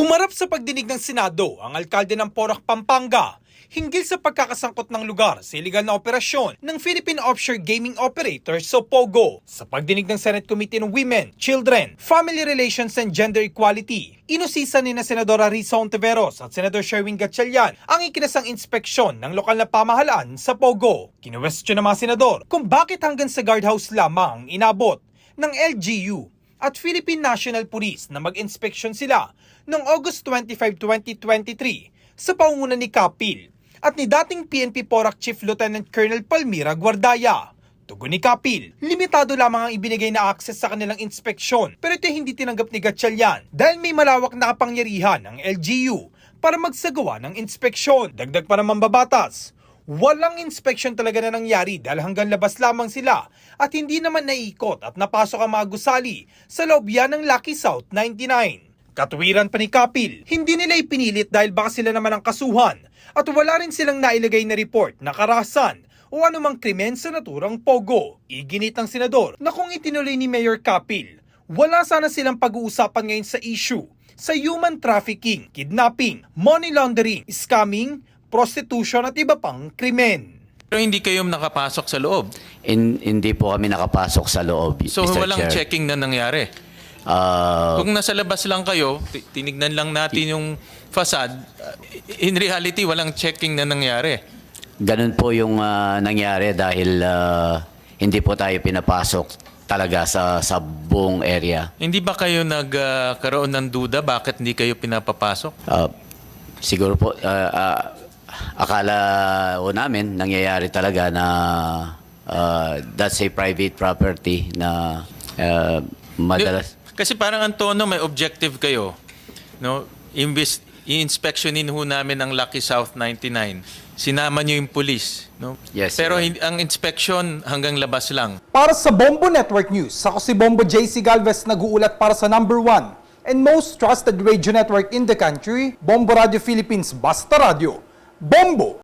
Humarap sa pagdinig ng Senado ang alkalde ng Porac, Pampanga hinggil sa pagkakasangkot ng lugar sa iligal na operasyon ng Philippine Offshore Gaming Operator so POGO. Sa pagdinig ng Senate Committee on Women, Children, Family Relations and Gender Equality, inusisa ni na Senadora Risa Ontiveros at Senador Sherwin Gatchalian ang ikinasang inspeksyon ng lokal na pamahalaan sa POGO. Kinuwestiyon ng mga senador kung bakit hanggang sa guardhouse lamang inabot ng LGU at Philippine National Police na mag-inspeksyon sila noong August 25, 2023 sa paunguna ni Kapil at ni dating PNP Porac Chief Lieutenant Colonel Palmira Guardaya. Tugon ni Kapil, limitado lamang ang ibinigay na access sa kanilang inspeksyon pero ito hindi tinanggap ni Gatchalian dahil may malawak na kapangyarihan ang LGU para magsagawa ng inspeksyon. Dagdag pa naman babatas, Walang inspeksyon talaga na nangyari dahil hanggang labas lamang sila at hindi naman naikot at napasok ang mga gusali sa loob yan ng Lucky South 99. Katuwiran pa ni Kapil, hindi nila ipinilit dahil baka sila naman ang kasuhan at wala rin silang nailagay na report na karahasan o anumang krimen sa naturang Pogo. Iginit ng senador na kung itinuloy ni Mayor Kapil, wala sana silang pag-uusapan ngayon sa issue sa human trafficking, kidnapping, money laundering, scamming, prostitution at iba pang krimen. Pero hindi kayo nakapasok sa loob. In- hindi po kami nakapasok sa loob, So Mr. walang Chair. checking na nangyari. Ah, Kung nasa labas lang kayo, ti- tinignan lang natin yung facade, uh, in reality walang checking na nangyari. ganun po yung ah, nangyari dahil ah, hindi po tayo pinapasok talaga sa sa buong area. Hindi ba kayo nagkaroon ng duda bakit hindi kayo pinapapasok? Ah, siguro po ah, ah, akala po namin nangyayari talaga na ah, that's a private property na ah, madalas Kasi parang ang tono may objective kayo. No? Imbis i-inspectionin ho namin ang Lucky South 99. Sinama niyo yung police, no? Yes, Pero hindi- ang inspection hanggang labas lang. Para sa Bombo Network News, ako si Bombo JC Galvez nag-uulat para sa number one and most trusted radio network in the country, Bombo Radio Philippines Basta Radio. Bombo!